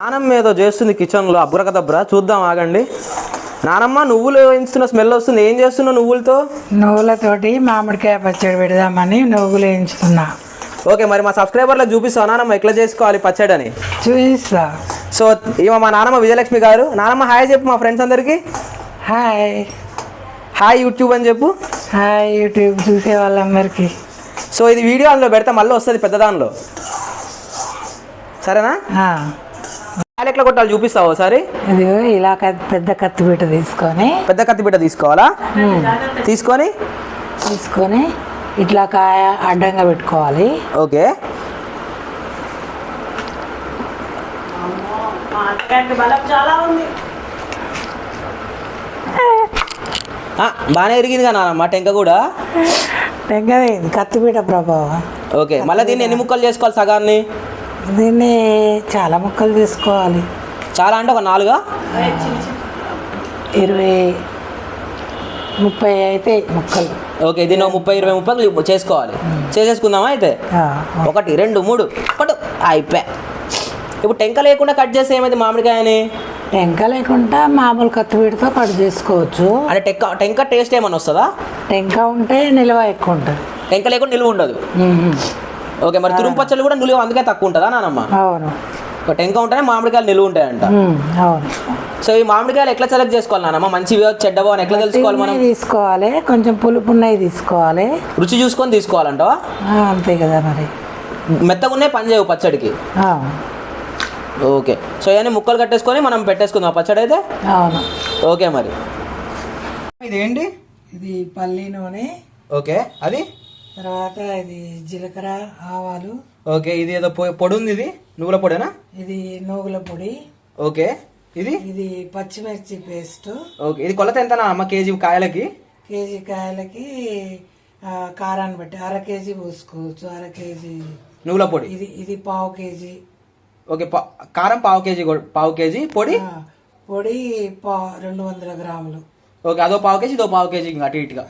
నానమ్మ ఏదో చేస్తుంది కిచెన్లో. అబ్రకదబ్ర చూద్దాం ఆగండి. నానమ్మ నువ్వులు వేయించుతున్న స్మెల్ వస్తుంది. ఏం చేస్తున్నావు నువ్వులతో? నువ్వులతోటి మామిడికాయ పచ్చడి పెడదామని నువ్వులు వేయించుతున్నా. ఓకే మరి మా సబ్స్క్రైబర్లకు చూపిస్తావు? నానమ్మ ఎట్లా చేసుకోవాలి పచ్చడి అని చూపిస్తా. సో ఈమె మా నానమ్మ విజయలక్ష్మి గారు. నానమ్మ హాయ్ చెప్పు మా ఫ్రెండ్స్ అందరికీ. హాయ్. హాయ్ యూట్యూబ్ అని చెప్పు. హాయ్ యూట్యూబ్ చూసే వాళ్ళందరికీ. సో ఇది వీడియో అందులో పెడితే మళ్ళీ వస్తుంది పెద్ద దానిలో సరేనా కాయలు ఎట్లా కొట్టాలి? చూపిస్తావు ఒకసారి? ఇదిగో ఇలా పెద్ద కత్తిపీట తీసుకొని. పెద్ద కత్తిపీట తీసుకోవాలా? తీసుకొని? తీసుకొని ఇట్లా కాయ అడ్డంగా పెట్టుకోవాలి. ఓకే. బాగానే ఎరిగింది కదా టెంక కూడా. టెంకది కత్తిపీట ప్రభావం. ఓకే మళ్ళీ దీన్ని ఎన్ని ముక్కలు చేసుకోవాలి సగాన్ని? దీన్ని చాలా ముక్కలు తీసుకోవాలి. చాలా అంటే ఒక నాలుగా? ఇరవై ముప్పై అయితే ముక్కలు. ఓకే దీన్ని ఒక ముప్పై ఇరవై ముప్పై చేసుకోవాలి. చేసేసుకుందామా అయితే? ఒకటి రెండు మూడు. ఒకటి. అయిపోయా ఇప్పుడు టెంక లేకుండా కట్ చేస్తే ఏమైంది మామిడికాయని? టెంక లేకుండా మామూలు కత్తిపీటతో కట్ చేసుకోవచ్చు. అంటే టెంక టెంక టేస్ట్ ఏమైనా వస్తుందా? టెంక ఉంటే నిల్వ ఎక్కువ ఉంటుంది. టెంక లేకుండా నిలువ ఉండదు. ఓకే మరి తురుము పచ్చళ్ళు కూడా నిలువ అందుకే తక్కువ ఉంటుందా నానమ్మ? అవును. ఒక టెంక ఉంటేనే మామిడికాయలు నిలువ ఉంటాయంట. అవును. సో ఈ మామిడికాయలు ఎట్లా సెలెక్ట్ చేసుకోవాలి నానమ్మ? మంచివి చెడ్డవో అని ఎట్లా తెలుసుకోవాలి మనం? తీసుకోవాలి కొంచెం పులుపు ఉన్నవి తీసుకోవాలి. రుచి చూసుకొని తీసుకోవాలంటవా? ఆ, అంతే కదా మరి. మెత్తగా ఉన్నాయి పని చేయవు పచ్చడికి. ఆ, ఓకే సో ఇవన్నీ ముక్కలు కట్టేసుకొని మనం పెట్టేసుకుందాం పచ్చడి అయితే? అవును. ఓకే మరి. ఇదేంటి? ఇది పల్లి నూనె ఓకే అది? తర్వాత ఇది జీలకర్ర ఆవాలు. ఓకే ఇది ఏదో పొడి ఉంది ఇది? నువ్వుల పొడేనా? ఇది నూగుల పొడి. ఓకే ఇది? ఇది పచ్చిమిర్చి పేస్ట్. ఓకే ఇది కొలత ఎంత అమ్మ కేజీ కాయలకి? కేజీ కాయలకి కారాన్ని బట్టి అర కేజీ పోసుకోవచ్చు అర కేజీ. నువ్వుల పొడి? ఇది ఇది పావు కేజీ. ఓకే కారం పావు కేజీ పావు కేజీ. పొడి? పొడి పా రెండు వందల గ్రాములు. ఓకే అదో పావు కేజీ ఇదో పావు కేజీ ఇంకా అటు ఇటుగా.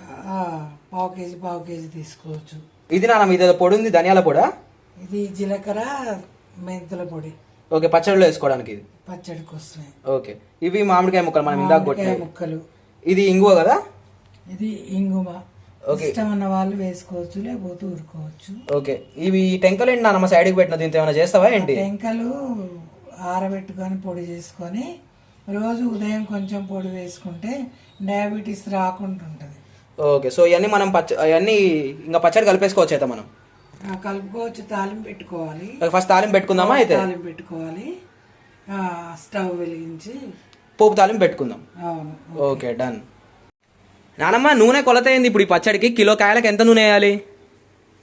పావు కేజీ పావు కేజీ తీసుకోవచ్చు. ఇది నాన్న ఇది ఏదో పొడి ఉంది ధనియాల పొడా? ఇది జీలకర్ర మెంతుల పొడి. ఓకే పచ్చడిలో వేసుకోవడానికి ఇది? పచ్చడి కోసమే. ఓకే. ఇవి మామిడికాయ ముక్కలు మనం ఇందాక మామిడికాయ కొట్టినాయి ముక్కలు. ఇది ఇంగువ కదా? ఇది ఇంగుమ ఓకే. ఇష్టం ఉన్న వాళ్ళు వేసుకోవచ్చు లేకపోతే ఊరుకోవచ్చు. ఓకే. ఇవి టెంకలు ఏంటి నాన్న? సైడ్కి పెట్టిన దీంతో ఏమైనా చేస్తావా ఏంటి? టెంకలు ఆరబెట్టుకొని పొడి చేసుకొని రోజు ఉదయం కొంచెం పొడి వేసుకుంటే డయాబెటీస్ రాకుండా ఉంటుంది. ఓకే సో ఇవన్నీ మనం పచ్చ అవన్నీ ఇంకా పచ్చడి కలిపేసుకోవచ్చు అయితే మనం? కలుపుకోవచ్చు తాలింపు పెట్టుకోవాలి. ఫస్ట్ తాలింపు పెట్టుకుందామా అయితే? తాలింపు పెట్టుకోవాలి. స్టవ్ వెలిగించి. పోపు తాలింపు పెట్టుకుందాం. ఓకే. డన్. నానమ్మ నూనె కొలత అయింది ఇప్పుడు ఈ పచ్చడికి. కిలో కాయలకు ఎంత నూనె వేయాలి?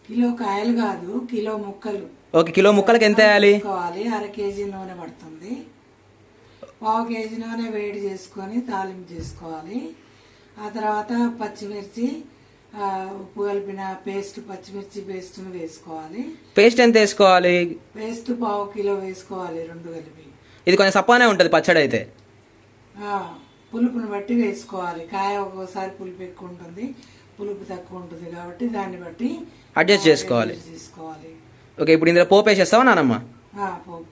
కిలో కాయలు కాదు కిలో ముక్కలు. ఓకే కిలో ముక్కలకి ఎంత వేయాలి? అర కేజీ నూనె పడుతుంది. పావు కేజీ నూనె వేడి చేసుకొని తాలింపు చేసుకోవాలి. ఆ తర్వాత పచ్చిమిర్చి ఉప్పు కలిపిన పేస్ట్ పచ్చిమిర్చి పేస్ట్ను వేసుకోవాలి. పేస్ట్ ఎంత వేసుకోవాలి? పేస్ట్ పావు కిలో వేసుకోవాలి రెండు కలిపి. ఇది కొంచెం సప్పానే ఉంటుంది పచ్చడి అయితే. పులుపుని బట్టి వేసుకోవాలి. కాయ ఒక్కోసారి పులుపు ఎక్కువ ఉంటుంది పులుపు తక్కువ ఉంటుంది కాబట్టి దాన్ని బట్టి అడ్జస్ట్ చేసుకోవాలి. చేసుకోవాలి. ఓకే ఇప్పుడు ఇందులో పోపు వేసేస్తావా నానమ్మ? పోపు.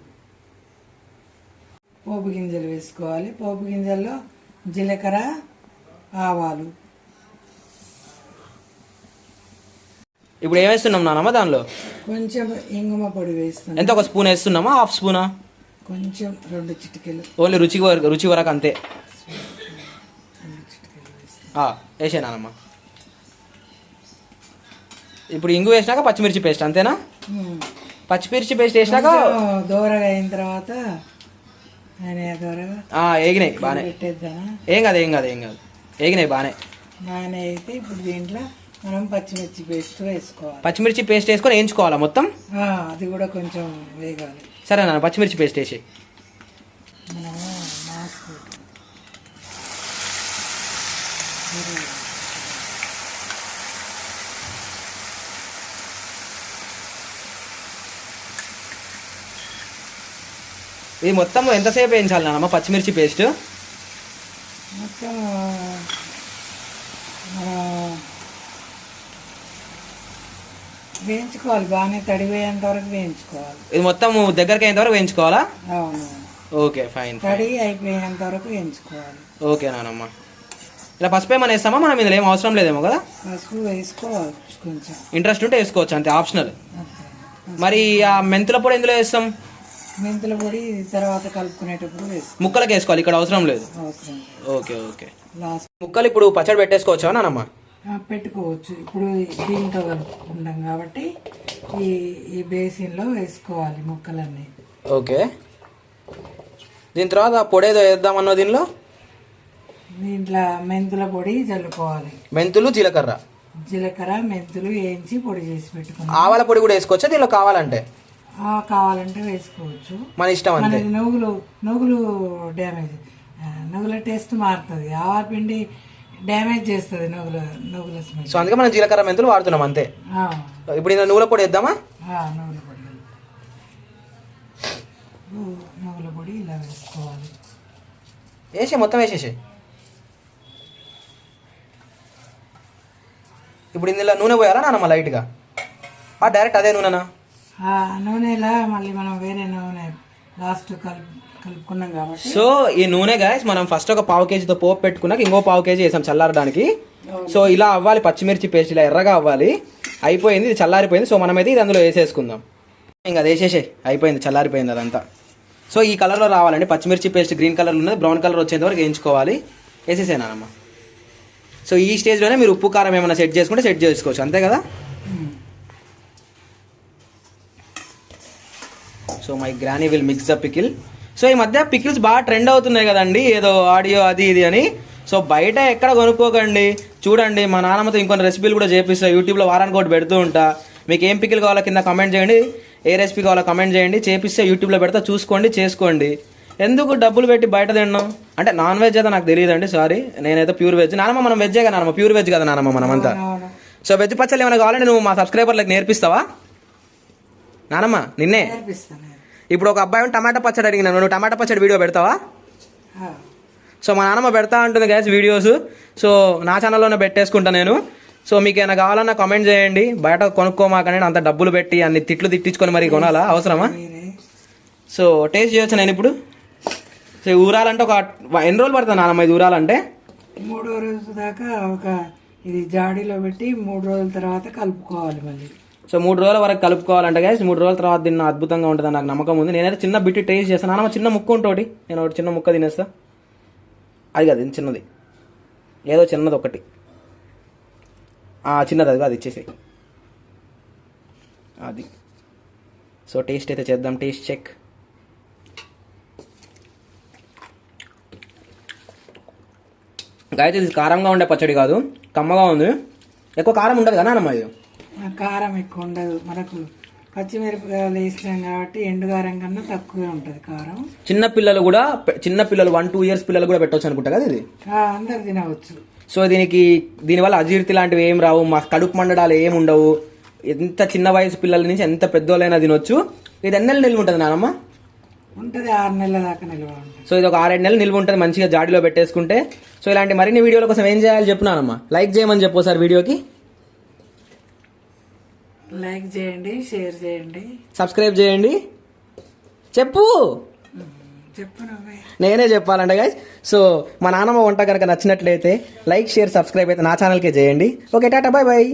పోపు గింజలు వేసుకోవాలి. పోపు గింజల్లో జీలకర్ర ఆవాలు ఇప్పుడు ఏం వేస్తున్నాం నానమ్మ దానిలో? కొంచెం ఇంగుమ పొడి వేస్తుంది ఎంత ఒక స్పూన్ వేస్తున్నామా? హాఫ్ స్పూనా? కొంచెం రెండు చిటికెలు. ఓన్లీ రుచి వరకు రుచి వరకు అంతే. వేసే నానమ్మ. ఇప్పుడు ఇంగు వేసినాక పచ్చిమిర్చి పేస్ట్ అంతేనా. పచ్చిమిర్చి పేస్ట్ వేసినాక దోరగా అయిన తర్వాత దోరగా ఆ, ఏగినాయి బాగానే ఏం కాదు ఏం కాదు ఏం కాదు. ఏగినాయి బాగానే బాగానే అయితే ఇప్పుడు దీంట్లో మనం పచ్చిమిర్చి పేస్ట్ వేసుకోవాలి. పచ్చిమిర్చి పేస్ట్ వేసుకొని వేయించుకోవాలా మొత్తం? అది కూడా కొంచెం వేగాలి. సరే నాన్న పచ్చిమిర్చి పేస్ట్ వేసి ఇది మొత్తం ఎంతసేపు వేయించాలి నాన్నమ్మ పచ్చిమిర్చి పేస్ట్ మనం వేయించుకోవాలి. బాగానే తడిపోయేంత వరకు వేయించుకోవాలి. ఇది మొత్తం దగ్గరికి అయ్యేంత వరకు వేయించుకోవాలా? అవును. ఓకే ఫైన్ తడి అయిపోయేంత వరకు వేయించుకోవాలి. ఓకే నానమ్మ. ఇలా పసుపు ఏమైనా వేస్తామా? మనం ఇందులో ఏం అవసరం లేదేమో కదా? పసుపు వేసుకోవాలి కొంచెం. ఇంట్రెస్ట్ ఉంటే వేసుకోవచ్చు అంతే ఆప్షనల్. మరి ఆ మెంతుల పొడి ఎందులో వేస్తాం? మెంతుల పొడి తర్వాత కలుపుకునేటప్పుడు వేసుకో. ముక్కలకి వేసుకోవాలి ఇక్కడ అవసరం లేదు. అవసరం ఓకే ఓకే. లాస్ట్ ముక్కలు ఇప్పుడు పచ్చడి పెట్టేసుకోవచ్చా నానమ్మ? ఆ, పెట్టుకోవచ్చు. ఇప్పుడు దీంతో కలుపుకుంటాం కాబట్టి ఈ ఈ బేసిన్లో వేసుకోవాలి ముక్కలన్నీ. ఓకే. దీని తర్వాత పొడి ఏదో వేద్దామన్నో దీనిలో? దీంట్లో మెంతుల పొడి చల్లుకోవాలి. మెంతులు జీలకర్ర. జీలకర్ర మెంతులు వేయించి పొడి చేసి పెట్టుకున్నాం ఆవాల పొడి కూడా వేసుకోవచ్చా? దీనిలో కావాలంటే? కావాలంటే వేసుకోవచ్చు. మన ఇష్టం అంతే. నువ్వులు నువ్వులు డ్యామేజ్ నువ్వుల టేస్ట్ మారుతుంది. ఆవాల పిండి డ్యామేజ్ చేస్తుంది నువ్వుల నువ్వుల స్మెల్ సో అందుకే మనం జీలకర్ర మెంతులు వాడుతున్నాం అంతే. ఆ, ఇప్పుడు ఇందులో నువ్వుల పొడి వేద్దామా? ఆ, నువ్వుల పొడి. నువ్వు- నువ్వుల పొడి ఇలా వేసుకోవాలి. వేసే మొత్తం వేసేసే ఇప్పుడు ఇందులో నూనె పోయాలా నానమ్మ లైట్గా? ఆ డైరెక్ట్ అదే నూనెనా? ఆ నూనెలా మళ్ళీ మనం వేరే నూనె లాస్ట్ కలుపు కలుపుకున్నాం కాబట్టి. సో ఈ నూనె గాయస్ మనం ఫస్ట్ ఒక పావు కేజీతో పోపు పెట్టుకున్నాక ఇంకో పావు కేజీ వేసాం చల్లారడానికి. సో ఇలా అవ్వాలి పచ్చిమిర్చి పేస్ట్ ఇలా ఎర్రగా అవ్వాలి. అయిపోయింది ఇది చల్లారిపోయింది. సో మనమైతే ఇది అందులో వేసేసుకుందాం. ఇంకా అది వేసేసే అయిపోయింది చల్లారిపోయింది అదంతా. సో ఈ కలర్లో రావాలండి. పచ్చిమిర్చి పేస్ట్ గ్రీన్ కలర్ ఉన్నది బ్రౌన్ కలర్ వచ్చేంత వరకు వేయించుకోవాలి. వేసేసేనానమ్మ. సో ఈ స్టేజ్లోనే మీరు ఉప్పు కారం ఏమైనా సెట్ చేసుకుంటే సెట్ చేసుకోవచ్చు. అంతే కదా? So my granny will mix the pickle so ఈ మధ్య పికిల్స్ బాగా ట్రెండ్ అవుతున్నాయి కదండి. ఏదో ఆడియో అది ఇది అని. సో బయట ఎక్కడ కొనుక్కోకండి. చూడండి మా నాన్నమ్మతో ఇంకొన్ని రెసిపీలు కూడా చేపిస్తా. యూట్యూబ్లో వారానికి ఒకటి పెడుతూ ఉంటా. మీకు ఏం పికిల్ కావాలో కింద కమెంట్ చేయండి. ఏ రెసిపీ కావాలో కమెంట్ చేయండి. చేపిస్తే యూట్యూబ్లో పెడతా. చూసుకోండి చేసుకోండి. ఎందుకు డబ్బులు పెట్టి బయట తిన్నాం అంటే నాన్ వెజ్ అయితే నాకు తెలియదండి సారీ నేనైతే ప్యూర్ వెజ్ నానమ్మ మనం వెజ్జే కదా నానమ్మ? ప్యూర్ వెజ్ కదా నానమ్మ మనమంతా. సో వెజ్ పచ్చళ్ళు ఏమైనా కావాలంటే నువ్వు మా సబ్స్క్రైబర్లకు నేర్పిస్తావా? నానమ్మ నిన్నే. ఇప్పుడు ఒక అబ్బాయి టమాటా పచ్చడి అడిగినాను నువ్వు టమాటా పచ్చడి వీడియో పెడతావా? సో మా నాన్నమ్మ పెడతా ఉంటుంది గ్యాస్ వీడియోస్ సో నా ఛానల్లోనే పెట్టేసుకుంటా నేను. సో మీకు ఏమైనా కావాలన్నా కామెంట్ చేయండి. బయట కొనుక్కోమాకనే అంత డబ్బులు పెట్టి అన్ని తిట్లు తిట్టించుకొని మరి కొనాలా? అవసరమా? సో టేస్ట్ చేయొచ్చు నేను ఇప్పుడు? సో ఊరాలంటే ఒక ఎన్ని రోజులు పడుతుంది నాన్నమ్మ ఇది ఊరాలంటే? మూడో రోజు దాకా ఒక ఇది జాడీలో పెట్టి మూడు రోజుల తర్వాత కలుపుకోవాలి మళ్ళీ. సో మూడు రోజుల వరకు కలుపుకోవాలంటే గ్యాస్ మూడు రోజుల తర్వాత తిన్న అద్భుతంగా ఉంటుంది నాకు నమ్మకం ఉంది. నేనైతే చిన్న బిట్టి టేస్ట్ చేస్తాను నానమ్మ చిన్న ముక్క ఉంటోటి. నేను ఒకటి చిన్న ముక్క తినేస్తా. అది కాదు ఇది చిన్నది. ఏదో చిన్నది ఒకటి. చిన్నది అది కాదు ఇచ్చేసి అది. సో టేస్ట్ అయితే చేద్దాం. టేస్ట్ చెక్ అయితే ఇది కారంగా ఉండే పచ్చడి కాదు. కమ్మగా ఉంది. ఎక్కువ కారం ఉండదు కదా అన్నమ్మ ఇది? కారం ఎక్కువ ఉండదు. మనకు పచ్చిమిరపకాయలు వేసినాం కాబట్టి ఎండుగారం కన్నా తక్కువే ఉంటుంది కారం. చిన్న పిల్లలు కూడా చిన్న పిల్లలు వన్ టూ ఇయర్స్ పిల్లలు కూడా పెట్టవచ్చు అనుకుంటా కదా ఇది? అందరు తినవచ్చు. సో దీనికి దీనివల్ల అజీర్తి లాంటివి ఏం రావు మా కడుపు మండడాలు ఏం ఉండవు. ఎంత చిన్న వయసు పిల్లల నుంచి ఎంత పెద్దోళ్ళైనా తినొచ్చు. ఇది ఎన్ని నెలలు నిల్వ ఉంటుంది నానమ్మ? ఉంటుంది ఆరు నెలల దాకా నిల్వ ఉంటుంది. సో ఇది ఒక ఆరేడు నెలలు నిల్వ ఉంటుంది మంచిగా జాడీలో పెట్టేసుకుంటే. సో ఇలాంటి మరిన్ని వీడియోల కోసం ఏం చేయాలి చెప్పున్నానమ్మా లైక్ చేయమని చెప్పు సార్ వీడియోకి. లైక్ చేయండి షేర్ చేయండి. సబ్స్క్రైబ్ చేయండి. చెప్పు. చెప్పు నువ్వే. నేనే చెప్పాలంటే గైస్ సో మా నాన్నమ్మ వంట కనుక నచ్చినట్లయితే లైక్ షేర్ సబ్స్క్రైబ్ అయితే నా ఛానల్కే చేయండి. Okay Tata bye bye